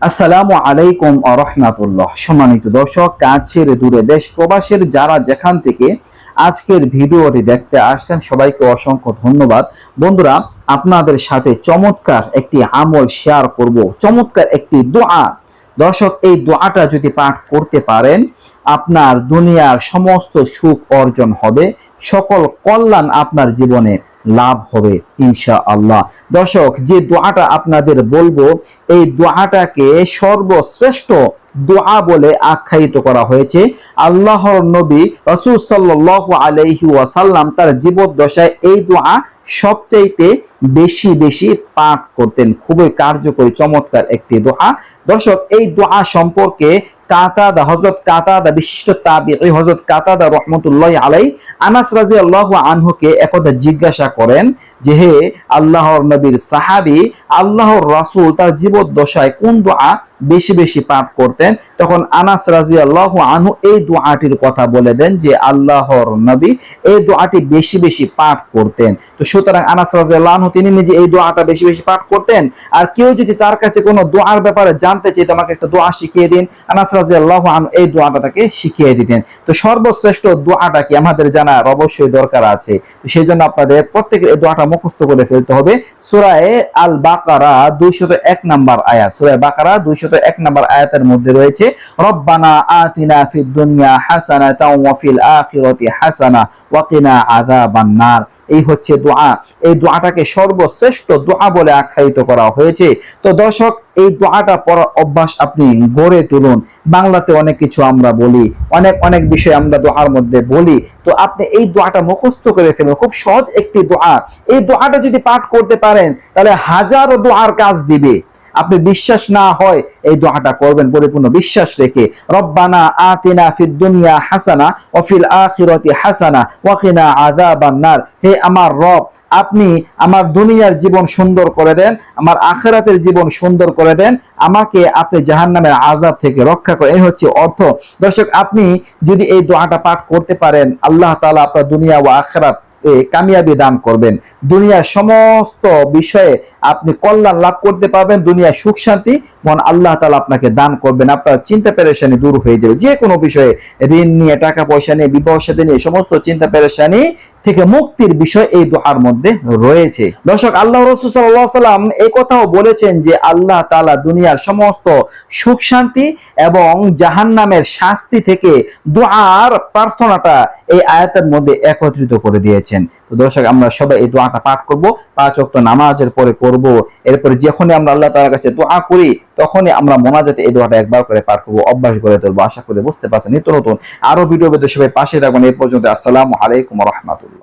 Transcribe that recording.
আসসালামু আলাইকুম আরহামাতুল্লাহ সম্মানিত দর্শক, কাছের দূরে দেশ, প্রবাসের যারা যেখান থেকে আজকের ভিডিওটি দেখতে আসছেন, সবাইকে অসংখ্য ধন্যবাদ। বন্ধুরা, আপনাদের সাথে চমৎকার একটি আমল শেয়ার করব। চমৎকার একটি দোয়া। দর্শক, এই দোয়াটা যদি পাঠ করতে পারেন, আপনার দুনিয়ার সমস্ত সুখ অর্জন হবে। সকল কল্যাণ আপনার জীবনে লাভ হবে ইনশা আল্লাহ দর্শক, যে দোয়াটা আপনাদের বলব, এই দোয়াটাকে সর্বশ্রেষ্ঠ দোয়া বলে আখ্যায়িত করা হয়েছে। আল্লাহর নবী রসুল সাল্লাহ আলাইহি ওয়াসাল্লাম তার জীবদ্দশায় এই দোয়া সবচাইতে বেশি বেশি পাঠ করতেন। খুবই কার্যকরী, চমৎকার একটি দোয়া। দর্শক, এই দোয়া সম্পর্কে কাতাদা হজরত কাতাদা বিশিষ্ট তাবি হজরত কাতাদা রহমতুল্লাহ আলাই আনাস রাজি আল্লাহ আনহুকে একদা জিজ্ঞাসা করেন যে, হে আল্লাহর নবীর সাহাবি, আল্লাহর রাসুল তার জীবদ্দশায় কোন দোয়া বেশি বেশি পাপ করতেন। তখন আনাস রাজি আল্লাহ আনহু এই দোয়াটির কথা বলে দেন যে, আল্লাহর নবী এই দোয়াটি বেশি বেশি পাঠ করতেন। তো সুতরাং আনাস রাজি আল্লাহ তিনি নিজে এই দোয়াটা বেশি বেশি পাঠ করতেন। আর কেউ যদি তার কাছে কোনো দোয়ার ব্যাপারে জানতে চাই আমাকে একটা দোয়া শিখিয়ে দিন। আনাস রাজি আল্লাহ আনহু এই দোয়াটা তাকে শিখিয়ে দিতেন। তো সর্বশ্রেষ্ঠ দোয়াটা কি আমাদের জানার অবশ্যই দরকার আছে। তো সেই জন্য আপনাদের প্রত্যেকের এই দোয়াটা মুখস্থ করে ফেলতে হবে। সুরায় আল বাকারা দুইশত এক নাম্বার আয়াত। সুরায় বাকারা দুইশত এক নাম্বার আয়াতের মধ্যে রয়েছে, রব্বানা আতিনা ফিদ দুনিয়া হাসানাতাও ওয়া ফিল আখিরাতি হাসানা ওয়া কিনা এই হচ্ছে দোয়া। এই দোয়াটাকে সর্বশ্রেষ্ঠ দোয়া বলে আখ্যায়িত করা হয়েছে। তো দর্শক, এই দোয়াটা পড়ার অভ্যাস আপনি গড়ে তুলুন। বাংলাতে অনেক কিছু আমরা বলি, অনেক অনেক বিষয় আমরা দোয়ার মধ্যে বলি। তো আপনি এই দোয়াটা মুখস্থ করে ফেলুন। খুব সহজ একটি দোয়া। এই দোয়াটা যদি পাঠ করতে পারেন, তাহলে হাজারো দোয়ার কাজ দিবে। আপনি বিশ্বাস না হয় এই দোয়াটা করবেন, পরিপূর্ণ বিশ্বাস রেখে। রব্বানা আতিনা ফিদ দুনিয়া হাসানা ওয়া ফিল আখিরাতি হাসানা ওয়া কিনা আযাবান নার। হে আমার রব, আপনি আমার দুনিয়ার জীবন সুন্দর করে দেন, আমার আখেরাতের জীবন সুন্দর করে দেন, আমাকে আপনি জাহান্নামের আজাব থেকে রক্ষা করেন। এই হচ্ছে অর্থ। দর্শক, আপনি যদি এই দোয়াটা পাঠ করতে পারেন, আল্লাহ তাআলা আপনার দুনিয়া ও আখেরাত কামিয়াবি দান করবেন। দুনিয়ার সমস্ত বিষয়ে আপনি কল্যাণ লাভ করতে পারবেন দুনিয়ার সুখ, শান্তি মন আল্লাহ তালা আপনাকে দান করবেন। আপনার চিন্তা পেরেশানি দূর হয়ে যাবে। যে কোনো বিষয়ে ঋণ নিয়ে, টাকা পয়সা নিয়ে, বিবাহ সাথে নিয়ে, সমস্ত চিন্তা পেরেশানি থেকে মুক্তির বিষয় এই দোহার মধ্যে রয়েছে। দর্শক, আল্লাহ রসুল সাল্লাহ সাল্লাম এই কথাও বলেছেন যে আল্লাহ তালা দুনিয়ার সমস্ত সুখ, শান্তি এবং জাহান্নামের শাস্তি থেকে দোয়ার প্রার্থনাটা এই আয়াতের মধ্যে একত্রিত করে দিয়েছেন। তো দর্শক, আমরা সবাই এই দোয়াটা পাঠ করব। পাঁচ অক্ট নামাজের পরে করব এরপরে যখনই আমরা আল্লাহ তালার কাছে দোয়া করি, তখনই আমরা মোনাজাতে এই দোয়াটা একবার করে পাঠ করব, অভ্যাস করে তুলবো। আশা করে বুঝতে পারছেন। নিত্য নতুন আরও ভিডিও সবাই পাশে থাকবেন এই পর্যন্ত আসসালামু আলাইকুম রহমতুল্লাহ।